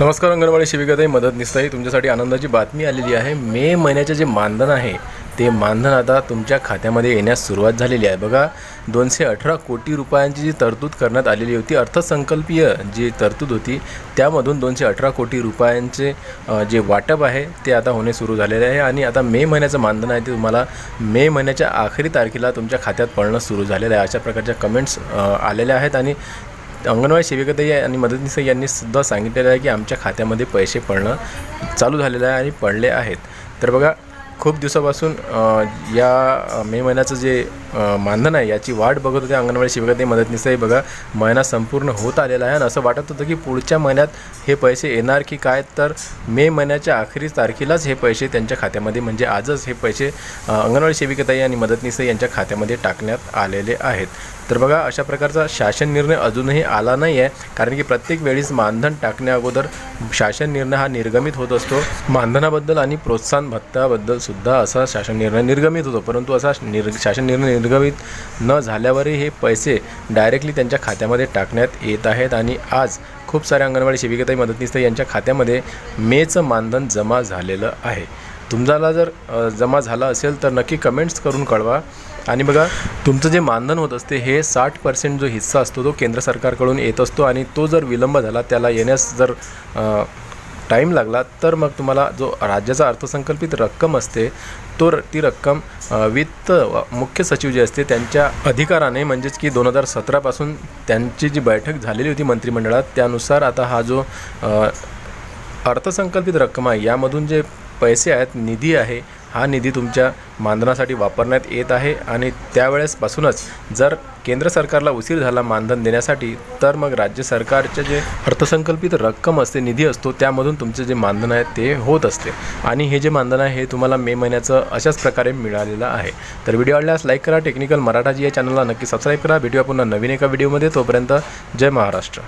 नमस्कार अंगणवाडी शिबिकाताई मदत निसताई तुमच्यासाठी आनंदाची बातमी आलेली आहे. मे महिन्याचे जे मानधन आहे ते मानधन आता तुमच्या खात्यामध्ये येण्यास सुरुवात झालेली आहे. बघा दोनशे अठरा कोटी रुपयांची जी तरतूद करण्यात आलेली होती अर्थसंकल्पीय जी तरतूद होती त्यामधून दोनशे अठरा कोटी रुपयांचे जे वाटप आहे ते आता होणे सुरू झालेले आहे. आणि आता मे महिन्याचं मानधन आहे ते तुम्हाला मे महिन्याच्या आखरी तारखेला तुमच्या खात्यात पडणं सुरू झालेलं आहे. अशा प्रकारच्या कमेंट्स आलेल्या आहेत. आणि अंगणवाडी सेविकाताई आणि मदतनीस यांनी सुद्धा सांगितलेलं आहे की आमच्या खात्यामध्ये पैसे पडणं चालू झालेलं आहे आणि पडले आहेत. तर बघा खूप दिवसापासून या मे महिन्याचं जे मानधन आहे याची वाट बघत होते अंगणवाडी सेविकाताई मदतनीसही बघा महिना संपूर्ण होत आलेला आहे आणि असं वाटत होतं की पुढच्या महिन्यात हे पैसे येणार की काय? तर मे महिन्याच्या अखेरीस तारखेलाच हे पैसे त्यांच्या खात्यामध्ये म्हणजे आजच हे पैसे अंगणवाडी सेविकाताई आणि मदतनीस यांच्या खात्यामध्ये टाकण्यात आलेले आहेत. तर बघा अशा प्रकारचा शासन निर्णय अजूनही आला नाही आहे कारण की प्रत्येक वेळीस मानधन टाकण्या अगोदर शासन निर्णय हा निर्गमित होत असतो. मानधनाबद्दल आणि प्रोत्साहन भत्त्याबद्दल सुद्धा असा शासन निर्णय निर्गमित होतो. परंतु असा निर् शासन निर्णय निर्गमित न झाल्यावरही हे पैसे डायरेक्टली त्यांच्या खात्यामध्ये टाकण्यात येत आहेत. आणि आज खूप साऱ्या अंगणवाडी सेविकाताई मदतनीस यांच्या खात्यामध्ये मेचं मानधन जमा झालेलं आहे. तुमच्याला जर जमा झाला असेल तर नक्की कमेंट्स करून कळवा. आणि बघा तुमचं जे मानधन होत असते हे साठ पर्सेंट जो हिस्सा असतो तो केंद्र सरकारकडून येत असतो आणि तो जर विलंब झाला त्याला येण्यास जर टाईम लागला तर मग तुम्हाला जो राज्याचा अर्थसंकल्पित रक्कम असते तो र- ती रक्कम वित्त मुख्य सचिव जे असते त्यांच्या अधिकाराने म्हणजेच की दोन हजार सतरापासून त्यांची जी बैठक झालेली होती मंत्रिमंडळात त्यानुसार आता हा जो अर्थसंकल्पित रक्कम आहे यामधून जे पैसे आहेत निधी आहे हा निधी तुमच्या मानधनासाठी वापरण्यात येत आहे आणि त्यावेळेसपासूनच जर केंद्र सरकारला उशीर झाला मानधन देण्यासाठी तर मग राज्य सरकारचे जे अर्थसंकल्पित रक्कम असते निधी असतो त्यामधून तुमचे जे मानधन आहे ते होत असते. आणि हे जे मानधन आहे हे तुम्हाला मे महिन्याचं अशाच प्रकारे मिळालेलं आहे. तर व्हिडिओ आवडल्यास लाईक करा टेक्निकल मराठाजी या चॅनलला नक्की सबस्क्राईब करा. भेटूया पुन्हा नवीन एका व्हिडिओमध्ये. तोपर्यंत जय महाराष्ट्र.